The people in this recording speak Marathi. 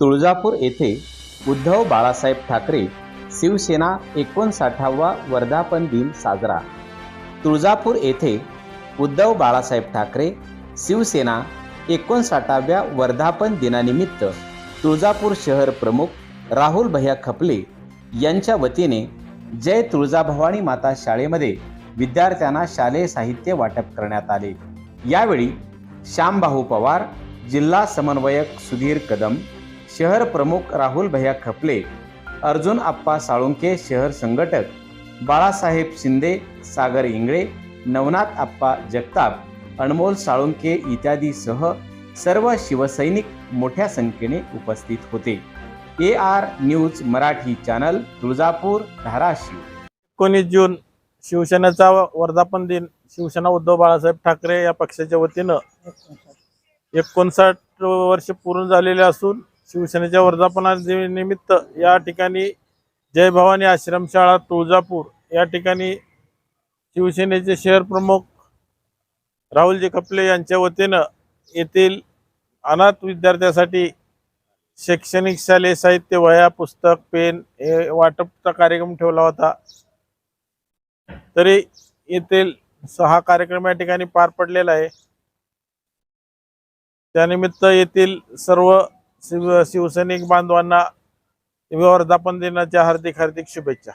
तुळजापूर येथे उद्धव बाळासाहेब ठाकरे शिवसेना एकोणसाठावा वर्धापन दिन साजरा. तुळजापूर येथे उद्धव बाळासाहेब ठाकरे शिवसेना एकोणसाठाव्या वर्धापन दिनानिमित्त तुळजापूर शहर प्रमुख राहुल भैया खपले यांच्या वतीने जय तुळजाभवानी माता शाळेमध्ये विद्यार्थ्यांना शालेय साहित्य वाटप करण्यात आले. यावेळी श्यामभाऊ पवार जिल्हा समन्वयक सुधीर कदम शहर प्रमुख राहुल भैया खपले अर्जुन आप्पा साळुंके शहर संघटक बाळासाहेब शिंदे सागर इंगळे नवनाथ आप्पा जगताप अनमोल साळुंके इत्यादीसह सर्व शिवसैनिक मोठ्या संख्येने उपस्थित होते. A R news Marathi channel Tuljapur Dharashiv. एकोणीस जून शिवसेनेचा वर्धापन दिन शिवसेना उद्धव बाळासाहेब ठाकरे या पक्षाच्या वतीनं एकोणसाठ वर्ष पूर्ण झालेले असून शिवसेनेच्या वर्धापना निमित्त या ठिकाणी जय भवानी आश्रमशाळा तुळजापूर. या ठिकाणी शिवसेनेचे शहर प्रमुख राहुलजी कपले यांच्या वतीनं येथील अनाथ विद्यार्थ्यांसाठी शैक्षणिक शालेय साहित्य वह्या पुस्तक पेन हे वाटपचा कार्यक्रम ठेवला होता. तरी येथील सहा कार्यक्रम या ठिकाणी पार पडलेला आहे. त्यानिमित्त येथील सर्व शिव शिवसैनिक बांधवांना वर्धापन दिनाच्या हार्दिक हार्दिक शुभेच्छा.